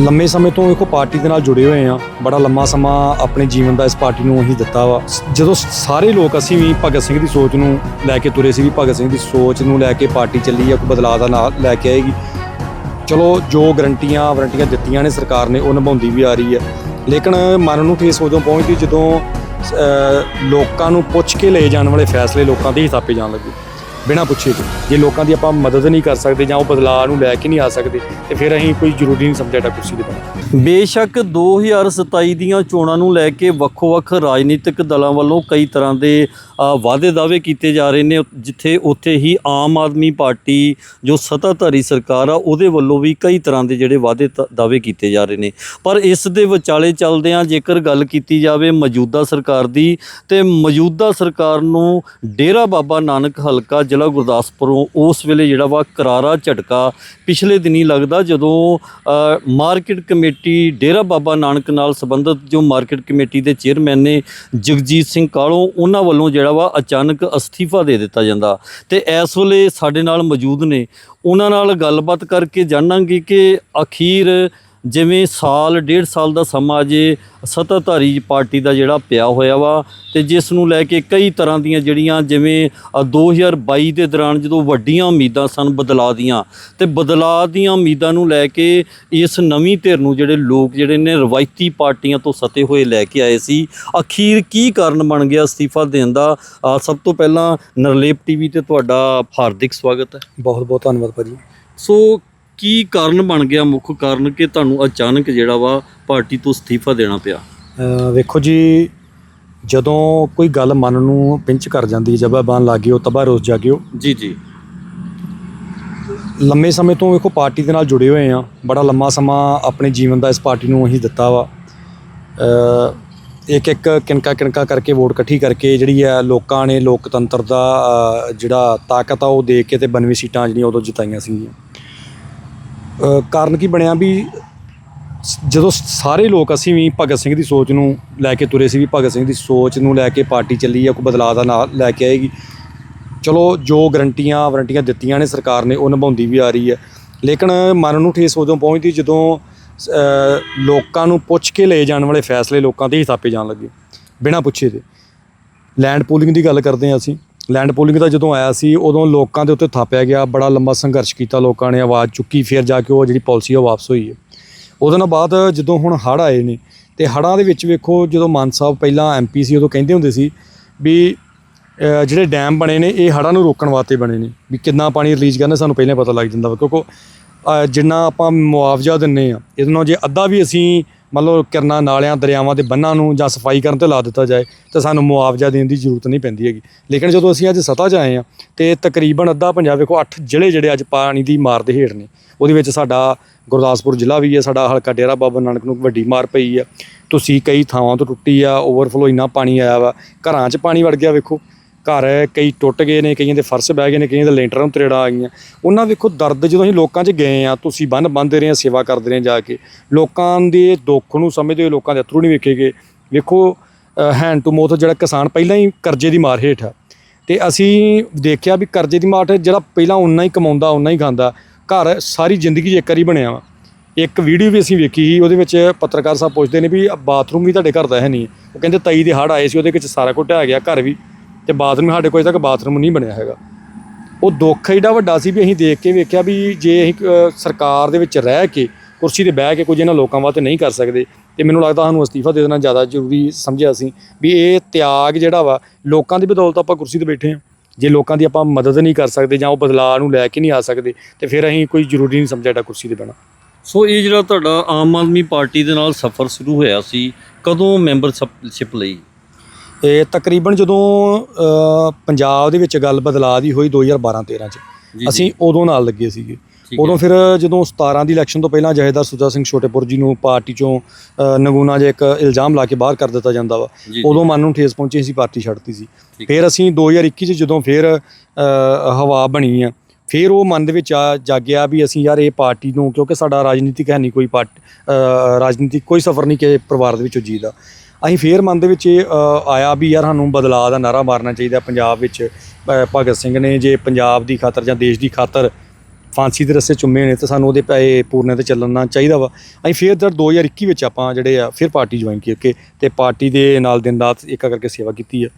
ਲੰਮੇ ਸਮੇਂ ਤੋਂ ਵੇਖੋ ਪਾਰਟੀ ਦੇ ਨਾਲ ਜੁੜੇ ਹੋਏ ਆ ਬੜਾ ਲੰਮਾ ਸਮਾਂ ਆਪਣੇ ਜੀਵਨ ਦਾ ਇਸ ਪਾਰਟੀ ਨੂੰ ਅਸੀਂ ਦਿੱਤਾ ਵਾ। ਜਦੋਂ ਸਾਰੇ ਲੋਕ ਅਸੀਂ ਵੀ ਭਗਤ ਸਿੰਘ ਦੀ ਸੋਚ ਨੂੰ ਲੈ ਕੇ ਤੁਰੇ ਸੀ ਵੀ ਭਗਤ ਸਿੰਘ ਦੀ ਸੋਚ ਨੂੰ ਲੈ ਕੇ ਪਾਰਟੀ ਚੱਲੀ ਆ, ਕੋਈ ਬਦਲਾਅ ਦਾ ਨਾਲ ਲੈ ਕੇ ਆਏਗੀ। ਚਲੋ ਜੋ ਗਰੰਟੀਆਂ ਵਾਰੰਟੀਆਂ ਦਿੱਤੀਆਂ ਨੇ ਸਰਕਾਰ ਨੇ, ਉਹ ਨਿਭਾਉਂਦੀ ਵੀ ਆ ਰਹੀ ਹੈ ਲੇਕਿਨ ਮਨ ਨੂੰ ਠੇਸ ਉਦੋਂ ਪਹੁੰਚਦੀ ਜਦੋਂ ਲੋਕਾਂ ਨੂੰ ਪੁੱਛ ਕੇ ਲਏ ਜਾਣ ਵਾਲੇ ਫੈਸਲੇ ਲੋਕਾਂ ਦੇ ਹੀ ਥਾਪੇ ਜਾਣ ਲੱਗੇ। ਬਿਨਾਂ ਪੁੱਛੇ ਤੋਂ। ਜੇ ਲੋਕਾਂ ਦੀ ਆਪਾਂ ਮਦਦ ਨਹੀਂ ਕਰ ਸਕਦੇ ਜਾਂ ਉਹ ਬਦਲਾਅ ਨੂੰ ਲੈ ਕੇ ਨਹੀਂ ਆ ਸਕਦੇ, ਤੇ ਫਿਰ ਅਸੀਂ ਕੋਈ ਜ਼ਰੂਰੀ ਨਹੀਂ ਸਮਝਿਆ ਡਾ ਕੁਰਸੀ ਦੇ ਬਣਾ ਬੇਸ਼ੱਕ 2027 ਦੀਆਂ ਚੋਣਾਂ ਨੂੰ ਲੈ ਕੇ ਵੱਖੋ-ਵੱਖ ਰਾਜਨੀਤਿਕ ਦਲਾਂ ਵੱਲੋਂ ਕਈ ਤਰ੍ਹਾਂ ਦੇ ਵਾਅਦੇ ਦਾਅਵੇ ਕੀਤੇ ਜਾ ਰਹੇ ਨੇ, ਜਿੱਥੇ ਉੱਥੇ ਹੀ ਆਮ ਆਦਮੀ ਪਾਰਟੀ ਜੋ ਸੱਤਾਧਾਰੀ ਸਰਕਾਰ ਆ, ਉਹਦੇ ਵੱਲੋਂ ਵੀ ਕਈ ਤਰ੍ਹਾਂ ਦੇ ਜਿਹੜੇ ਵਾਅਦੇ ਤ- ਦਾਅਵੇ ਕੀਤੇ ਜਾ ਰਹੇ ਨੇ। ਪਰ ਇਸ ਦੇ ਵਿਚਾਲੇ ਚੱਲਦਿਆਂ ਜੇਕਰ ਗੱਲ ਕੀਤੀ ਜਾਵੇ ਮੌਜੂਦਾ ਸਰਕਾਰ ਦੀ, ਤੇ ਮੌਜੂਦਾ ਸਰਕਾਰ ਨੂੰ ਡੇਰਾ ਬਾਬਾ ਨਾਨਕ ਹਲਕਾ ਜ਼ਿਲ੍ਹਾ ਗੁਰਦਾਸਪੁਰੋਂ ਉਸ ਵੇਲੇ ਜਿਹੜਾ ਵਾ ਕਰਾਰਾ ਝਟਕਾ ਪਿਛਲੇ ਦਿਨੀ ਲੱਗਦਾ ਜਦੋਂ ਮਾਰਕੀਟ ਕਮੇਟੀ, ਡੇਰਾ ਬਾਬਾ ਨਾਨਕ ਨਾਲ ਸੰਬੰਧਿਤ ਜੋ ਮਾਰਕੀਟ ਕਮੇਟੀ ਦੇ ਚੇਅਰਮੈਨ ਨੇ ਜਗਜੀਤ ਸਿੰਘ ਕਾਲੋਂ, ਉਹਨਾਂ ਵੱਲੋਂ ਜਿਹੜਾ ਵਾ ਅਚਾਨਕ ਅਸਤੀਫਾ ਦੇ ਦਿੱਤਾ ਜਾਂਦਾ। ਤੇ ਇਸ ਵੇਲੇ ਸਾਡੇ ਨਾਲ ਮੌਜੂਦ ਨੇ। ਉਹਨਾਂ ਨਾਲ ਗੱਲਬਾਤ ਕਰਕੇ ਜਾਣਾਂਗੇ ਕਿ ਅਖੀਰ ਜਿਵੇਂ ਸਾਲ ਡੇਢ ਸਾਲ ਦਾ ਸਮਾਂ ਜੇ ਸੱਤਾਧਾਰੀ ਪਾਰਟੀ ਦਾ ਜਿਹੜਾ ਪਿਆ ਹੋਇਆ ਵਾ ਤੇ ਜਿਸ ਨੂੰ ਲੈ ਕੇ ਕਈ ਤਰ੍ਹਾਂ ਦੀਆਂ ਜਿਹੜੀਆਂ ਜਿਵੇਂ ਅ, 2022 ਦੇ ਦੌਰਾਨ ਜਦੋਂ ਵੱਡੀਆਂ ਉਮੀਦਾਂ ਸਨ ਬਦਲਾਅ ਦੀਆਂ ਤੇ ਬਦਲਾਅ ਦੀਆਂ ਉਮੀਦਾਂ ਨੂੰ ਲੈ ਕੇ ਇਸ ਨਵੀਂ ਧਿਰ ਨੂੰ ਜਿਹੜੇ ਲੋਕ ਜਿਹੜੇ ਨੇ ਰਵਾਇਤੀ ਪਾਰਟੀਆਂ ਤੋਂ ਸਤੇ ਹੋਏ ਲੈ ਕੇ ਆਏ ਸੀ ਅਖੀਰ ਕੀ ਕਾਰਨ ਬਣ ਗਿਆ ਅਸਤੀਫਾ ਦੇਣ ਦਾ? ਸਭ ਤੋਂ ਪਹਿਲਾਂ ਨਰਲੇਪ ਟੀਵੀ ਤੇ ਤੁਹਾਡਾ ਹਾਰਦਿਕ ਸਵਾਗਤ ਹੈ। ਬਹੁਤ ਬਹੁਤ ਧੰਨਵਾਦ ਭਾਜੀ। ਸੋ ਕੀ ਕਾਰਨ ਬਣ ਗਿਆ ਮੁੱਖ ਕਾਰਨ ਕਿ ਤੁਹਾਨੂੰ ਅਚਾਨਕ ਜਿਹੜਾ ਵਾ ਪਾਰਟੀ ਤੋਂ ਅਸਤੀਫਾ ਦੇਣਾ ਪਿਆ? ਵੇਖੋ ਜੀ ਜਦੋਂ ਕੋਈ ਗੱਲ ਮਨ ਨੂੰ ਪਿੰਚ ਕਰ ਜਾਂਦੀ ਹੈ ਜਬਾ ਬਾਨ ਲਾਗਿਓ ਤਬਾ ਰੋਜ਼ ਜਾਗਿਓ ਜੀ ਜੀ ਲੰਮੇ ਸਮੇਂ ਤੋਂ ਵੇਖੋ ਪਾਰਟੀ ਦੇ ਨਾਲ ਜੁੜੇ ਹੋਏ ਆ। ਬੜਾ ਲੰਮਾ ਸਮਾਂ ਆਪਣੇ ਜੀਵਨ ਦਾ ਇਸ ਪਾਰਟੀ ਨੂੰ ਅਸੀਂ ਦਿੱਤਾ ਵਾ। ਇੱਕ ਇੱਕ ਕਿਣਕਾ ਕਿਣਕਾ ਕਰਕੇ ਵੋਟ ਇਕੱਠੀ ਕਰਕੇ ਜਿਹੜੀ ਆ ਲੋਕਾਂ ਨੇ ਲੋਕਤੰਤਰ ਦਾ ਜਿਹੜਾ ਤਾਕਤ ਆ ਉਹ ਦੇ ਕੇ ਤੇ 92 ਸੀਟਾਂ ਜਿਹੜੀਆਂ ਉਦੋਂ ਜਿਤਾਈਆਂ ਸੀਗੀਆਂ। ਕਾਰਨ ਕੀ ਬਣਿਆ ਵੀ ਸ- ਜਦੋਂ ਸਾਰੇ ਲੋਕ ਅਸੀਂ ਵੀ ਭਗਤ ਸਿੰਘ ਦੀ ਸੋਚ ਨੂੰ ਲੈ ਕੇ ਤੁਰੇ ਸੀ ਵੀ ਭਗਤ ਸਿੰਘ ਦੀ ਸੋਚ ਨੂੰ ਲੈ ਕੇ ਪਾਰਟੀ ਚੱਲੀ ਆ ਕੋਈ ਬਦਲਾਅ ਦਾ ਨਾਲ ਲੈ ਕੇ ਆਏਗੀ। ਚਲੋ ਜੋ ਗਰੰਟੀਆਂ ਵਾਰੰਟੀਆਂ ਦਿੱਤੀਆਂ ਨੇ ਸਰਕਾਰ ਨੇ, ਉਹ ਨਿਭਾਉਂਦੀ ਵੀ ਆ ਰਹੀ ਹੈ। ਲੇਕਿਨ ਮਨ ਨੂੰ ਠੇਸ ਉਦੋਂ ਪਹੁੰਚਦੀ ਜਦੋਂ ਲੋਕਾਂ ਨੂੰ ਪੁੱਛ ਕੇ ਲਏ ਜਾਣ ਵਾਲੇ ਫੈਸਲੇ ਲੋਕਾਂ ਦੇ ਹੀ ਥਾਪੇ ਜਾਣ ਲੱਗੇ, ਬਿਨਾਂ ਪੁੱਛੇ ਦੇ। ਲੈਂਡ ਪੂਲਿੰਗ ਦੀ ਗੱਲ ਕਰਦੇ ਹਾਂ ਅਸੀਂ। ਲੈਂਡ ਪੂਲਿੰਗ ਦਾ ਜਦੋਂ ਆਇਆ ਸੀ, ਉਦੋਂ ਲੋਕਾਂ ਦੇ ਉੱਤੇ ਥਾਪਿਆ ਗਿਆ, ਬੜਾ ਲੰਬਾ ਸੰਘਰਸ਼ ਕੀਤਾ ਲੋਕਾਂ ਨੇ, ਆਵਾਜ਼ ਚੁੱਕੀ, ਫਿਰ ਜਾ ਕੇ ਉਹ ਜਿਹੜੀ ਪਾਲਿਸੀ ਉਹ ਵਾਪਸ ਹੋਈ ਹੈ। ਉਹਦੇ ਨਾਲ ਬਾਅਦ ਜਦੋਂ ਹੁਣ ਹੜ੍ਹ ਆਏ ਨੇ, ਤੇ ਹੜ੍ਹਾਂ ਦੇ ਵਿੱਚ ਵੇਖੋ, ਜਦੋਂ ਮਾਨ ਸਾਹਿਬ ਪਹਿਲਾਂ ਐਮਪੀ ਸੀ, ਉਦੋਂ ਕਹਿੰਦੇ ਹੁੰਦੇ ਸੀ ਵੀ ਜਿਹੜੇ ਡੈਮ ਬਣੇ ਨੇ, ਇਹ ਹੜ੍ਹਾਂ ਨੂੰ ਰੋਕਣ ਵਾਸਤੇ ਬਣੇ ਨੇ, ਵੀ ਕਿੰਨਾ ਪਾਣੀ ਰਿਲੀਜ਼ ਕਰਨਾ, ਸਾਨੂੰ ਪਹਿਲਾਂ ਪਤਾ ਲੱਗ ਜਾਂਦਾ ਵਾ। ਕਿਉਂਕਿ ਜਿੰਨਾ ਆਪਾਂ ਮੁਆਵਜ਼ਾ ਦਿੰਨੇ ਆ ਇਹਦੇ ਨਾਲ ਜੇ ਅੱਧਾ ਵੀ ਅਸੀਂ ਮੰਨ ਲਓ ਕਿਰਨਾਂ, ਨਾਲਿਆਂ, ਦਰਿਆਵਾਂ ਦੇ ਬੰਨਾਂ ਨੂੰ ਜਾਂ ਸਫ਼ਾਈ ਕਰਨ ਤੇ ਲਾ ਦਿੱਤਾ ਜਾਏ, ਤਾਂ ਸਾਨੂੰ ਮੁਆਵਜ਼ਾ ਦੇਣ ਦੀ ਜ਼ਰੂਰਤ ਨਹੀਂ ਪੈਂਦੀ ਹੈਗੀ। ਲੇਕਿਨ ਜਦੋਂ ਅਸੀਂ ਅੱਜ ਸਤਾ 'ਚ ਆਏ ਆ ਤੇ ਤਕਰੀਬਨ ਅੱਧਾ ਪੰਜਾਬ, ਵੇਖੋ 8 ਜ਼ਿਲ੍ਹੇ ਜਿਹੜੇ ਅੱਜ ਪਾਣੀ ਦੀ ਮਾਰ ਦੇ ਹੇਠ ਨੇ। ਉਹਦੇ ਵਿੱਚ ਸਾਡਾ ਗੁਰਦਾਸਪੁਰ ਜ਼ਿਲ੍ਹਾ ਵੀ ਹੈ, ਸਾਡਾ ਹਲਕਾ ਡੇਰਾ ਬਾਬਾ ਨਾਨਕ ਨੂੰ ਵੱਡੀ ਮਾਰ ਪਈ ਆ ਤੁਸੀਂ ਕਈ ਥਾਵਾਂ ਤੋਂ ਟੁੱਟੀ ਆ ਓਵਰਫਲੋ ਇੰਨਾ ਪਾਣੀ ਆਇਆ ਵਾ। ਘਰਾਂ 'ਚ ਪਾਣੀ ਵੜ ਗਿਆ, ਵੇਖੋ। ਘਰ ਕਈ ਟੁੱਟ ਗਏ ਨੇ, ਕਈਆਂ ਦੇ ਫਰਸ਼ ਬਹਿ ਗਏ ਨੇ, ਕਈਆਂ ਦੇ ਲੈਂਟਰਾਂ ਨੂੰ ਤਰੇੜਾਂ ਆ ਗਈਆਂ। ਉਹਨਾਂ ਵੇਖੋ, ਦਰਦ ਜਦੋਂ ਅਸੀਂ ਲੋਕਾਂ 'ਚ ਗਏ ਆ ਤੁਸੀਂ ਬੰਨ ਬੰਨਦੇ ਰਹੇ ਆ ਸੇਵਾ ਕਰਦੇ ਰਹੇ ਜਾ ਕੇ, ਲੋਕਾਂ ਦੇ ਦੁੱਖ ਨੂੰ ਸਮਝਦੇ ਹੋਏ ਲੋਕਾਂ ਦੇ ਅਥਰੂ ਨਹੀਂ ਵੇਖੇਗੇ ਵੇਖੋ ਹੈਂਡ ਟੂ ਮੋਥ ਜਿਹੜਾ ਕਿਸਾਨ ਪਹਿਲਾਂ ਹੀ ਕਰਜ਼ੇ ਦੀ ਮਾਰ ਹੇਠ ਆ। ਤੇ ਅਸੀਂ ਦੇਖਿਆ ਵੀ ਕਰਜ਼ੇ ਦੀ ਮਾਰ ਹੇਠ ਜਿਹੜਾ ਪਹਿਲਾਂ ਉਨਾ ਹੀ ਕਮਾਉਂਦਾ ਉਨਾ ਹੀ ਖਾਂਦਾ, ਘਰ ਸਾਰੀ ਜ਼ਿੰਦਗੀ 'ਚ ਇੱਕ ਵਾਰੀ ਬਣਿਆ ਵਾ। ਇੱਕ ਵੀਡੀਓ ਵੀ ਅਸੀਂ ਵੇਖੀ ਸੀ, ਉਹਦੇ ਵਿੱਚ ਪੱਤਰਕਾਰ ਸਾਹਿਬ ਪੁੱਛਦੇ ਨੇ ਵੀ ਬਾਥਰੂਮ ਵੀ ਤੁਹਾਡੇ ਘਰ ਦਾ ਹੈ ਨਹੀਂ। ਉਹ ਕਹਿੰਦੇ ਤਈ ਦੇ ਹੜ੍ਹ ਆਏ ਸੀ, ਉਹਦੇ ਵਿੱਚ ਸਾਰਾ ਕੁਝ ਢਹਿ ਗਿਆ, ਘਰ ਵੀ। ਤੇ ਬਾਥਰੂਮ ਸਾਡੇ ਕੋਲ ਤੱਕ ਬਾਥਰੂਮ ਨਹੀਂ ਬਣਿਆ ਹੈਗਾ। ਉਹ ਦੁੱਖ ਏਡਾ ਵੱਡਾ ਸੀ ਵੀ ਅਸੀਂ ਦੇਖ ਕੇ ਵੇਖਿਆ ਵੀ ਜੇ ਅਸੀਂ ਸਰਕਾਰ ਦੇ ਵਿੱਚ ਰਹਿ ਕੇ, ਕੁਰਸੀ ਤੇ ਬਹਿ ਕੇ ਕੁਝ ਇਹਨਾਂ ਲੋਕਾਂ ਵਾਸਤੇ ਨਹੀਂ ਕਰ ਸਕਦੇ, ਤੇ ਮੈਨੂੰ ਲੱਗਦਾ ਸਾਨੂੰ ਅਸਤੀਫਾ ਦੇ ਦੇਣਾ ਜ਼ਿਆਦਾ ਜ਼ਰੂਰੀ ਸਮਝਿਆ ਸੀ ਵੀ ਇਹ ਤਿਆਗ ਜਿਹੜਾ ਵਾ, ਲੋਕਾਂ ਦੀ ਬਦੌਲਤ ਆਪਾਂ ਕੁਰਸੀ ਤੇ ਬੈਠੇ ਹਾਂ। ਜੇ ਲੋਕਾਂ ਦੀ ਆਪਾਂ ਮਦਦ ਨਹੀਂ ਕਰ ਸਕਦੇ ਜਾਂ ਉਹ ਬਦਲਾਅ ਨੂੰ ਲੈ ਕੇ ਨਹੀਂ ਆ ਸਕਦੇ, ਤੇ ਫਿਰ ਅਸੀਂ ਕੋਈ ਜ਼ਰੂਰੀ ਨਹੀਂ ਸਮਝਿਆ ਡਾ ਕੁਰਸੀ ਤੇ ਬਹਿਣਾ। ਸੋ ਇਹ ਜਿਹੜਾ ਤੁਹਾਡਾ ਆਮ ਆਦਮੀ ਪਾਰਟੀ ਦੇ ਨਾਲ ਸਫ਼ਰ ਸ਼ੁਰੂ ਹੋਇਆ ਸੀ, ਕਦੋਂ ਮੈਂਬਰਸ਼ਿਪ ਲਈ? ਇਹ ਤਕਰੀਬਨ ਜਦੋਂ ਪੰਜਾਬ ਦੇ ਵਿੱਚ ਗੱਲ ਬਦਲਾਅ ਦੀ ਹੋਈ 2012 13 ਚ ਜੀ, ਅਸੀਂ ਉਦੋਂ ਨਾਲ ਲੱਗੇ ਸੀਗੇ। ਉਦੋਂ ਫਿਰ ਜਦੋਂ 17 ਦੀ ਇਲੈਕਸ਼ਨ ਤੋਂ ਪਹਿਲਾਂ ਜਹੇਦਾਰ ਸੁਜਾ ਸਿੰਘ ਛੋਟੇਪੁਰ ਜੀ ਨੂੰ ਪਾਰਟੀ ਚੋਂ ਨਗੂਨਾ ਜਿਹਾ ਇੱਕ ਇਲਜ਼ਾਮ ਲਾ ਕੇ ਬਾਹਰ ਕਰ ਦਿੱਤਾ ਜਾਂਦਾ ਵਾ ਜੀ, ਜੀ। ਉਦੋਂ ਮਨ ਨੂੰ ਠੇਸ ਪਹੁੰਚੀ ਸੀ ਪਾਰਟੀ ਛੱਡਤੀ ਸੀ। ਫਿਰ ਅਸੀਂ 2021 ਚ ਜਦੋਂ ਫਿਰ ਹਵਾ ਬਣੀ ਆ ਫਿਰ ਉਹ ਮਨ ਦੇ ਵਿੱਚ ਆ ਜਾਗਿਆ ਵੀ ਅਸੀਂ ਯਾਰ ਇਹ ਪਾਰਟੀ ਨੂੰ ਕਿਉਂਕਿ ਸਾਡਾ ਰਾਜਨੀਤਿਕ ਹੈ ਨਹੀਂ ਕੋਈ ਪਾਰਟ ਰਾਜਨੀਤਿਕ ਕੋਈ ਸਫਰ ਨਹੀਂ ਕਿ ਪਰਿਵਾਰ ਦੇ ਵਿੱਚੋਂ ਜੀਦਾ। ਅਸੀਂ ਫੇਰ ਮਨ ਦੇ ਵਿੱਚ ਇਹ ਆਇਆ ਵੀ ਯਾਰ ਸਾਨੂੰ ਬਦਲਾਅ ਦਾ ਨਾਰਾ ਮਾਰਨਾ ਚਾਹੀਦਾ ਪੰਜਾਬ ਵਿੱਚ। ਭਗਤ ਸਿੰਘ ਨੇ ਜੇ ਪੰਜਾਬ ਦੀ ਖਾਤਰ ਜਾਂ ਦੇਸ਼ ਦੀ ਖਾਤਰ ਫਾਂਸੀ ਦੇ ਰਸਤੇ ਚੁੰਮੇ ਨੇ ਤਾਂ ਸਾਨੂੰ ਉਹਦੇ ਪਏ ਪੂਰਨੇ ਤੇ ਚੱਲਣਾ ਚਾਹੀਦਾ ਵਾ। ਅਸੀਂ ਫਿਰ ਦਰ 2021 ਵਿੱਚ ਆਪਾਂ ਜਿਹੜੇ ਆ, ਫਿਰ ਪਾਰਟੀ ਜੁਆਇਨ ਕਰਕੇ ਤੇ ਪਾਰਟੀ ਦੇ ਨਾਲ ਦਿਨ ਰਾਤ ਇੱਕ ਕਰਕੇ ਸੇਵਾ ਕੀਤੀ ਆ।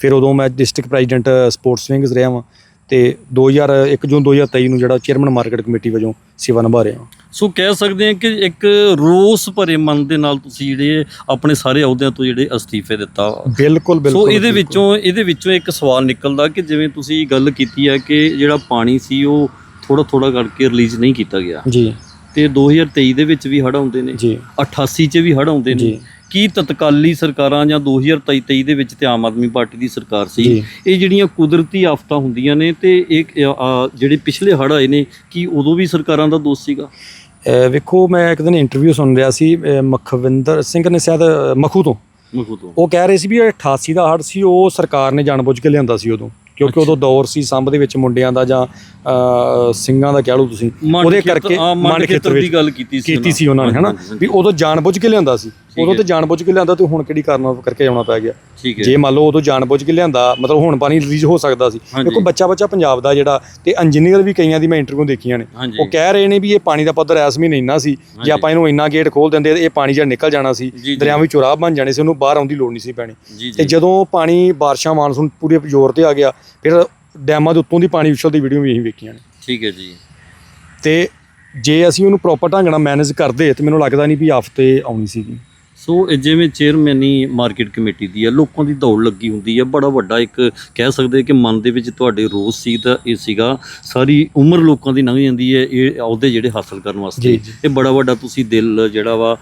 ਫਿਰ ਉਦੋਂ ਮੈਂ ਡਿਸਟ੍ਰਿਕਟ ਪ੍ਰੈਜ਼ੀਡੈਂਟ ਸਪੋਰਟਸ ਵਿੰਗਸ ਰਿਹਾ ਵਾਂ। ਤੇ 2001 ਜੂਨ 2023 ਨੂੰ ਜਿਹੜਾ ਚੇਅਰਮੈਨ ਮਾਰਕੀਟ ਕਮੇਟੀ ਵਜੋਂ ਸੇਵਾ ਨਿਭਾ ਰਿਹਾ ਸੋ ਕਹਿ ਸਕਦੇ ਹਾਂ ਕਿ ਇੱਕ ਰੋਸ ਭਰੇ ਮਨ ਦੇ ਨਾਲ ਤੁਸੀਂ ਜਿਹੜੇ ਆਪਣੇ ਸਾਰੇ ਅਹੁਦਿਆਂ ਤੋਂ ਜਿਹੜੇ ਅਸਤੀਫੇ ਦਿੱਤਾ। ਬਿਲਕੁਲ ਬਿਲਕੁਲ ਸੋ ਇਹਦੇ। ਵਿੱਚੋਂ ਇਹਦੇ ਵਿੱਚੋਂ ਇੱਕ ਸਵਾਲ ਨਿਕਲਦਾ ਕਿ ਜਿਵੇਂ ਤੁਸੀਂ ਗੱਲ ਕੀਤੀ ਹੈ ਕਿ ਜਿਹੜਾ ਪਾਣੀ ਸੀ ਉਹ ਥੋੜਾ ਥੋੜਾ ਕਰਕੇ ਰਿਲੀਜ਼ ਨਹੀਂ ਕੀਤਾ ਗਿਆ ਜੀ ਤੇ 2023 ਦੇ ਵਿੱਚ ਵੀ ਹੜ੍ਹ ਆਉਂਦੇ ਨੇ ਜੀ 88 ਚ ਵੀ ਹੜ੍ਹ ਆਉਂਦੇ ਨੇ ਜੀ। ਕੀ ਤਤਕਾਲੀ ਸਰਕਾਰਾਂ ਜਾਂ 2023 ਦੇ ਵਿੱਚ ਤੇ ਆਮ ਆਦਮੀ ਪਾਰਟੀ ਦੀ ਸਰਕਾਰ ਸੀ। ਇਹ ਜਿਹੜੀਆਂ ਕੁਦਰਤੀ ਆਫਤਾਂ ਹੁੰਦੀਆਂ ਨੇ ਤੇ ਇਹ ਜਿਹੜੇ ਪਿਛਲੇ ਹੜ੍ਹ ਆਏ ਨੇ ਕੀ ਉਦੋਂ ਵੀ ਸਰਕਾਰਾਂ ਦਾ ਦੋਸ਼ ਸੀਗਾ? ਵੇਖੋ ਮੈਂ ਇੱਕ ਦਿਨ ਇੰਟਰਵਿਊ ਸੁਣ ਰਿਹਾ ਸੀ ਮਖਵਿੰਦਰ ਸਿੰਘ ਨੇ ਸ਼ਾਇਦ ਮਖੂ ਤੋਂ। ਮਖੂ ਤੋਂ। ਉਹ ਕਹਿ ਰਹੇ ਸੀ ਵੀ ਇਹ 88 ਦਾ ਹੜ੍ਹ ਸੀ ਉਹ ਸਰਕਾਰ ਨੇ ਜਾਣਬੁੱਝ ਕੇ ਲਿਆਂਦਾ ਸੀ ਉਦੋਂ। ਕਿਉਂਕਿ ਉਦੋਂ ਦੌਰ ਸੀ ਸੰਭ ਦੇ ਵਿੱਚ ਮੁੰਡਿਆਂ ਦਾ ਜਾਂ ਸਿੰਘਾਂ ਦਾ ਕਹਿ ਲਓ ਤੁਸੀਂ ਉਹਦੇ ਕਰਕੇ ਮੰਡ ਖੇਤਰ ਦੀ ਗੱਲ ਕੀਤੀ ਸੀ ਕੀਤੀ ਸੀ ਉਹਨਾਂ ਨੇ ਹਨਾ। ਵੀ ਉਦੋਂ ਜਾਣਬੁੱਝ ਕੇ ਲਿਆਂਦਾ ਸੀ। ਉਦੋਂ ਤੇ ਜਾਣਬੁੱਝ ਕੇ ਲਿਆਂਦਾ ਤੇ ਹੁਣ ਕਿਹੜੀ ਕਾਰਨ ਕਰਕੇ ਆਉਣਾ ਪੈ ਗਿਆ? ਜੇ ਮੰਨ ਲਓ ਉਦੋਂ ਜਾਣਬੁੱਝ ਕੇ ਲਿਆਂਦਾ ਮਤਲਬ ਹੁਣ ਪਾਣੀ ਰਿਲੀਜ਼ ਹੋ ਸਕਦਾ ਸੀ। ਦੇਖੋ ਬੱਚਾ ਬੱਚਾ ਪੰਜਾਬ ਦਾ ਜਿਹੜਾ ਤੇ ਇੰਜੀਨੀਅਰ ਵੀ ਕਈਆਂ ਦੀ ਮੈਂ ਇੰਟਰਵਿਊ ਦੇਖੀਆਂ ਨੇ। ਉਹ ਕਹਿ ਰਹੇ ਨੇ ਵੀ ਇਹ ਪਾਣੀ ਦਾ ਪੱਧਰ ਐਸ ਮਹੀਨੇ ਇੰਨਾ ਸੀ ਜੇ ਆਪਾਂ ਇਹਨੂੰ ਇੰਨਾ ਗੇਟ ਖੋਲ ਦਿੰਦੇ ਇਹ ਪਾਣੀ ਜਿਹੜਾ ਨਿਕਲ ਜਾਣਾ ਸੀ। ਦਰਿਆਵਾਂ ਵਿੱਚ ਰਾਹ ਬਣ ਜਾਣੇ ਸੀ ਉਹਨੂੰ ਬਾਹਰ ਆਉਣ ਦੀ ਲੋੜ ਨਹੀਂ ਸੀ ਪੈਣੀ। ਤੇ ਜਦੋਂ ਪਾਣੀ ਬਾਰਿਸ਼ਾਂ ਮਾਨਸੂਨ ਪੂਰੇ ਜ਼ੋਰ ਤੇ ਆ ਗਿਆ ਫਿਰ ਡੈਮਾਂ ਦੇ ਉੱਤੋਂ ਦੀ ਪਾਣੀ ਉਛਲ ਦੀ ਵੀਡੀਓ ਵੀ ਅਸੀਂ ਵੇਖੀਆਂ ਨੇ। ਠੀਕ ਹੈ ਜੀ। ਤੇ ਜੇ ਅਸੀਂ ਉਹਨੂੰ ਪ੍ਰੋਪਰ ਢੰਗ ਨਾਲ ਮੈਨੇਜ ਕਰਦੇ ਤੇ ਮੈਨੂੰ ਲੱਗਦਾ ਨਹੀਂ ਵੀ ਆਫਤੇ ਆਉਣੀ ਸੀਗੀ। ਸੋ ਇਹ ਜਿਵੇਂ ਚੇਅਰਮੈਨੀ ਮਾਰਕੀਟ ਕਮੇਟੀ ਦੀ ਹੈ ਲੋਕਾਂ ਦੀ ਦੌੜ ਲੱਗੀ ਹੁੰਦੀ ਹੈ ਬੜਾ ਵੱਡਾ ਇੱਕ ਕਹਿ ਸਕਦੇ ਕਿ ਮਨ ਦੇ ਵਿੱਚ ਤੁਹਾਡੇ ਰੋਸ ਸੀ ਤਾਂ ਇਹ ਸੀਗਾ ਸਾਰੀ ਉਮਰ ਲੋਕਾਂ ਦੀ ਲੰਘ ਜਾਂਦੀ ਹੈ ਇਹ ਅਹੁਦੇ ਜਿਹੜੇ ਹਾਸਲ ਕਰਨ ਵਾਸਤੇ। ਇਹ ਬੜਾ ਵੱਡਾ ਤੁਸੀਂ ਦਿਲ ਜਿਹੜਾ ਵਾ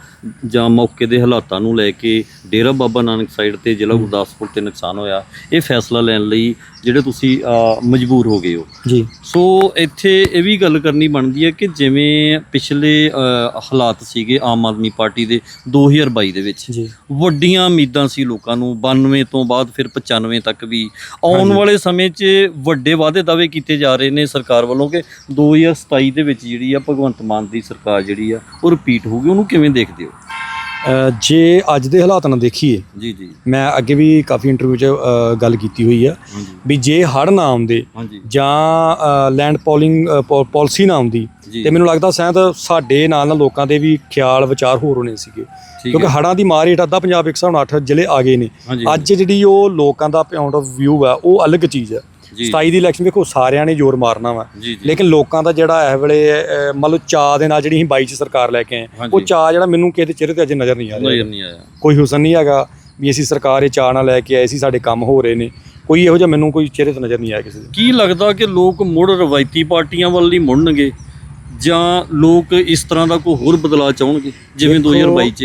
ਜਾਂ ਮੌਕੇ ਦੇ ਹਾਲਾਤਾਂ ਨੂੰ ਲੈ ਕੇ ਡੇਰਾ ਬਾਬਾ ਨਾਨਕ ਸਾਈਡ ਤੇ ਜ਼ਿਲ੍ਹਾ ਗੁਰਦਾਸਪੁਰ ਤੇ ਨੁਕਸਾਨ ਹੋਇਆ ਇਹ ਫੈਸਲਾ ਲੈਣ ਲਈ ਜਿਹੜੇ ਤੁਸੀਂ ਮਜਬੂਰ ਹੋ ਗਏ ਹੋ। ਜੀ। ਸੋ ਇੱਥੇ ਇਹ ਵੀ ਗੱਲ ਕਰਨੀ ਬਣਦੀ ਹੈ ਕਿ ਜਿਵੇਂ ਪਿਛਲੇ ਹਾਲਾਤ ਸੀਗੇ ਆਮ ਆਦਮੀ ਪਾਰਟੀ ਦੇ 2022 ਦੇ ਵਿੱਚ। ਜੀ। ਵੱਡੀਆਂ ਉਮੀਦਾਂ ਸੀ ਲੋਕਾਂ ਨੂੰ 92 ਤੋਂ ਬਾਅਦ ਫਿਰ 95 ਤੱਕ ਵੀ। ਆਉਣ ਵਾਲੇ ਸਮੇਂ 'ਚ ਵੱਡੇ ਵਾਅਦੇ ਦਾਅਵੇ ਕੀਤੇ ਜਾ ਰਹੇ ਨੇ ਸਰਕਾਰ ਵੱਲੋਂ ਕਿ 2027 ਦੇ ਵਿੱਚ ਜਿਹੜੀ ਆ ਭਗਵੰਤ ਮਾਨ ਦੀ ਸਰਕਾਰ ਜਿਹੜੀ ਆ ਉਹ ਰਿਪੀਟ ਹੋਊਗੀ। ਉਹਨੂੰ ਕਿਵੇਂ ਦੇਖਦੇ ਹੋ? ਜੇ ਅੱਜ ਦੇ ਹਾਲਾਤ ਨਾਲ ਦੇਖੀਏ ਜੀ ਜੀ। ਮੈਂ ਅੱਗੇ ਵੀ ਕਾਫੀ ਇੰਟਰਵਿਊ 'ਚ ਗੱਲ ਕੀਤੀ ਹੋਈ ਆ ਵੀ ਜੇ ਹੜ ਨਾ ਆਉਂਦੇ ਹਾਂਜੀ। ਜਾਂ ਲੈਂਡ ਪੋਲਿੰਗ ਪਾਲਿਸੀ ਨਾ ਆਉਂਦੀ ਜੀ। ਤੇ ਮੈਨੂੰ ਲੱਗਦਾ ਸ਼ਾਇਦ ਸਾਡੇ ਨਾਲ ਨਾਲ ਲੋਕਾਂ ਦੇ ਵੀ ਖਿਆਲ ਵਿਚਾਰ ਹੋਰ ਹੋਣੇ ਸੀਗੇ। ਕਿਉਂਕਿ ਹੜਾਂ ਦੀ ਮਾਰ ਹੇਠ ਅੱਧਾ ਪੰਜਾਬ 108 ਜ਼ਿਲ੍ਹੇ ਆ ਗਏ ਨੇ। ਹਾਂਜੀ ਅੱਜ ਜਿਹੜੀ ਉਹ ਲੋਕਾਂ ਦਾ ਪੁਆਇੰਟ ਆਫ View ਆ ਉਹ ਅਲੱਗ ਚੀਜ਼ ਆ। 27 ਦੀ ਇਲੈਕਸ਼ਨ ਵੇਖੋ ਸਾਰਿਆਂ ਨੇ ਜ਼ੋਰ ਮਾਰਨਾ ਵਾ। ਲੇਕਿਨ ਲੋਕਾਂ ਦਾ ਜਿਹੜਾ ਇਸ ਵੇਲੇ ਮੰਨ ਲਓ ਚਾਹ ਦੇ ਨਾਲ ਜਿਹੜੀ ਅਸੀਂ 22 ਚ ਸਰਕਾਰ ਲੈ ਕੇ ਆਏ ਉਹ। ਚਾਹ ਜਿਹੜਾ ਮੈਨੂੰ ਕਿਸੇ ਦੇ ਚਿਹਰੇ ਤੇ ਅਜੇ ਨਜ਼ਰ ਨਹੀਂ ਆ ਰਿਹਾ। ਨਜ਼ਰ ਨਹੀਂ ਆਇਆ। ਕੋਈ ਹੁਸਨ ਨਹੀਂ ਹੈਗਾ ਵੀ ਅਸੀਂ ਸਰਕਾਰ ਇਹ ਚਾਹ ਨਾਲ ਲੈ ਕੇ ਆਏ ਸੀ ਸਾਡੇ ਕੰਮ ਹੋ ਰਹੇ ਨੇ। ਕੋਈ ਇਹੋ ਜਿਹਾ ਮੈਨੂੰ ਕੋਈ ਚਿਹਰੇ ਤੇ ਨਜ਼ਰ ਨਹੀਂ ਆਇਆ ਕਿਸੇ ਦੇ। ਕੀ ਲੱਗਦਾ ਕਿ ਲੋਕ ਮੁੜ ਰਵਾਇਤੀ ਪਾਰਟੀਆਂ ਵੱਲ ਹੀ ਮੁੜਨਗੇ? ਜਾਂ ਲੋਕ ਇਸ ਤਰ੍ਹਾਂ ਦਾ ਕੋਈ ਹੋਰ ਬਦਲਾਅ ਚਾਹਣਗੇ ਜਿਵੇਂ 2022 ਚ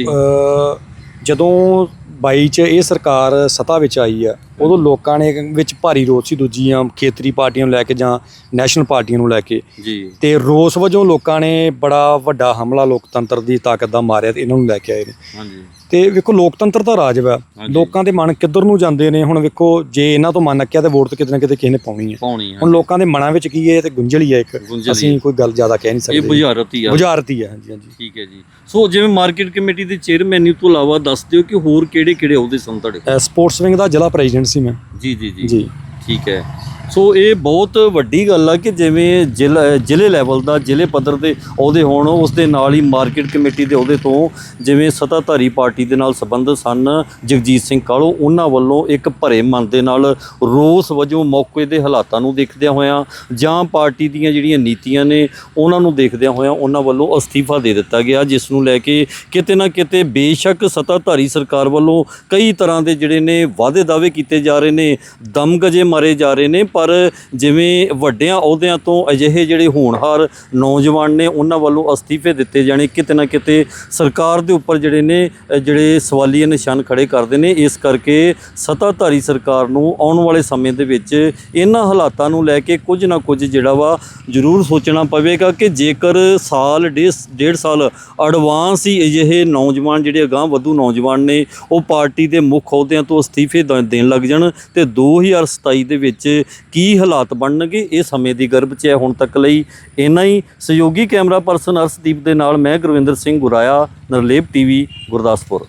ਜਦੋਂ 22 ਚ ਇਹ ਸਰਕਾਰ ਸਤਾ ਵਿੱਚ ਆਈ ਆ ਉਦੋਂ ਲੋਕਾਂ ਨੇ ਵਿੱਚ ਭਾਰੀ ਰੋਸ ਸੀ ਦੂਜੀਆਂ ਖੇਤਰੀ ਪਾਰਟੀਆਂ ਨੂੰ ਲੈ ਕੇ ਜਾਂ ਨੈਸ਼ਨਲ ਪਾਰਟੀਆਂ ਨੂੰ ਲੈ ਕੇ। ਜੀ। ਤੇ ਰੋਸ ਵਜੋਂ ਲੋਕਾਂ ਨੇ ਬੜਾ ਵੱਡਾ ਹਮਲਾ ਲੋਕਤੰਤਰ ਦੀ ਤਾਕਤ ਦਾ ਮਾਰਿਆ ਤੇ ਇਹਨਾਂ ਨੂੰ ਲੈ ਕੇ ਆਏ ਨੇ। ਹਾਂਜੀ। ਤੇ ਵੇਖੋ ਲੋਕਤੰਤਰ ਦਾ ਰਾਜ ਵਾ। ਲੋਕਾਂ ਦੇ ਮਨ ਕਿੱਧਰ ਨੂੰ ਜਾਂਦੇ ਨੇ? ਹੁਣ ਵੇਖੋ ਜੇ ਇਹਨਾਂ ਤੋਂ ਮਨ ਅੱਕਿਆ ਤੇ ਵੋਟ ਤੇ ਕਿਤੇ ਨਾ ਕਿਤੇ ਕਿਸੇ ਨੇ ਪਾਉਣੀ ਹੈ। ਹੁਣ ਲੋਕਾਂ ਦੇ ਮਨਾਂ ਵਿੱਚ ਕੀ ਹੈ? ਇਹ ਤੇ ਗੁੰਝਲ ਹੀ ਹੈ ਇੱਕ। ਅਸੀਂ ਕੋਈ ਗੱਲ ਜ਼ਿਆਦਾ ਕਹਿ ਨਹੀਂ ਇਹ ਸਕਦੇ। ਬੁਝਾਰਤ ਹੀ ਆ। ਬੁਝਾਰਤ ਹੀ ਹੈ ਹਾਂਜੀ ਹਾਂਜੀ। ਠੀਕ ਹੈ ਜੀ। ਸੋ ਜਿਵੇਂ ਮਾਰਕੀਟ ਕਮੇਟੀ ਦੇ ਚੇਅਰਮੈਨ ਤੋਂ ਇਲਾਵਾ ਦੱਸ ਦਿਓ ਕਿ ਹੋਰ ਕਿਹੜੇ ਕਿਹੜੇ ਅਹੁਦੇ ਸਨ ਤੁਹਾਡੇ ਸਪੋਰਟਸ ਵਿੰਗ ਦਾ ਜ਼ਿਲ੍ਹਾ ਪ੍ਰੈਜ਼ੀਡੈਂਟ ਸੀ ਮੈਂ। ਜੀ ਜੀ ਜੀ। ਜੀ। ਠੀਕ ਹੈ। ਸੋ ਇਹ ਬਹੁਤ ਵੱਡੀ ਗੱਲ ਆ ਕਿ ਜਿਵੇਂ ਜ਼ਿਲ੍ਹਾ, ਜ਼ਿਲ੍ਹੇ ਲੈਵਲ ਦਾ, ਜ਼ਿਲ੍ਹੇ ਪੱਧਰ ਦੇ ਅਹੁਦੇ ਹੋਣ, ਉਸ ਦੇ ਨਾਲ ਹੀ ਮਾਰਕੀਟ ਕਮੇਟੀ ਦੇ ਅਹੁਦੇ ਤੋਂ ਜਿਵੇਂ ਸੱਤਾਧਾਰੀ ਪਾਰਟੀ ਦੇ ਨਾਲ ਸੰਬੰਧ ਸਨ, ਜਗਜੀਤ ਸਿੰਘ ਕਾਲੋ, ਉਹਨਾਂ ਵੱਲੋਂ ਇੱਕ ਭਰੇ ਮਨ ਦੇ ਨਾਲ ਰੋਸ ਵਜੋਂ ਮੌਕੇ ਦੇ ਹਾਲਾਤਾਂ ਨੂੰ ਦੇਖਦਿਆਂ ਹੋਇਆਂ ਜਾਂ ਪਾਰਟੀ ਦੀਆਂ ਜਿਹੜੀਆਂ ਨੀਤੀਆਂ ਨੇ ਉਹਨਾਂ ਨੂੰ ਦੇਖਦਿਆਂ ਹੋਇਆਂ ਉਹਨਾਂ ਵੱਲੋਂ ਅਸਤੀਫਾ ਦੇ ਦਿੱਤਾ ਗਿਆ, ਜਿਸ ਨੂੰ ਲੈ ਕੇ ਕਿਤੇ ਨਾ ਕਿਤੇ ਬੇਸ਼ੱਕ ਸੱਤਾਧਾਰੀ ਸਰਕਾਰ ਵੱਲੋਂ ਕਈ ਤਰ੍ਹਾਂ ਦੇ ਜਿਹੜੇ ਨੇ ਵਾਅਦੇ ਦਾਅਵੇ ਕੀਤੇ ਜਾ ਰਹੇ ਨੇ, ਦਮਗਜੇ ਮਾਰੇ ਜਾ ਰਹੇ ਨੇ, ਪਰ ਪਰ ਜਿਵੇਂ ਵੱਡਿਆਂ ਅਹੁਦਿਆਂ ਤੋਂ ਅਜਿਹੇ ਜਿਹੜੇ ਹੋਣਹਾਰ ਨੌਜਵਾਨ ਨੇ, ਉਹਨਾਂ ਵੱਲੋਂ ਅਸਤੀਫੇ ਦਿੱਤੇ ਜਾਣੇ, ਕਿਤੇ ਨਾ ਕਿਤੇ ਸਰਕਾਰ ਦੇ ਉੱਪਰ ਜਿਹੜੇ ਨੇ ਜਿਹੜੇ ਸਵਾਲੀਆ ਨਿਸ਼ਾਨ ਖੜੇ ਕਰਦੇ ਨੇ, ਇਸ ਕਰਕੇ ਸੱਤਾਧਾਰੀ ਸਰਕਾਰ ਨੂੰ ਆਉਣ ਵਾਲੇ ਸਮੇਂ ਦੇ ਵਿੱਚ ਇਹਨਾਂ ਹਾਲਾਤਾਂ ਨੂੰ ਲੈ ਕੇ ਕੁਝ ਨਾ ਕੁਝ ਜਿਹੜਾ ਵਾ ਜ਼ਰੂਰ ਸੋਚਣਾ ਪਵੇਗਾ ਕਿ ਜੇਕਰ ਸਾਲ, ਡੇਢ ਡੇਢ ਸਾਲ ਐਡਵਾਂਸ ਹੀ ਅਜਿਹੇ ਨੌਜਵਾਨ ਜਿਹੜੇ ਅਗਾਂਹ ਵਧੂ ਨੌਜਵਾਨ ਨੇ, ਉਹ ਪਾਰਟੀ ਦੇ ਮੁੱਖ ਅਹੁਦਿਆਂ ਤੋਂ ਅਸਤੀਫੇ ਦੇਣ ਲੱਗ ਜਾਣ ਤੇ 2027 ਦੇ ਵਿੱਚ ਕੀ ਹਾਲਾਤ ਬਣਨਗੇ? ਇਹ ਸਮੇਂ ਦੀ ਗਰਭ 'ਚ ਹੈ। ਹੁਣ ਤੱਕ ਲਈ ਇੰਨਾ ਹੀ ਸਹਿਯੋਗੀ ਕੈਮਰਾ ਪਰਸਨ ਅਰਸ਼ਦੀਪ ਦੇ ਨਾਲ ਮੈਂ ਗੁਰਵਿੰਦਰ ਸਿੰਘ ਗੁਰਾਇਆ, ਨਰਲੇਪ ਟੀਵੀ, ਗੁਰਦਾਸਪੁਰ।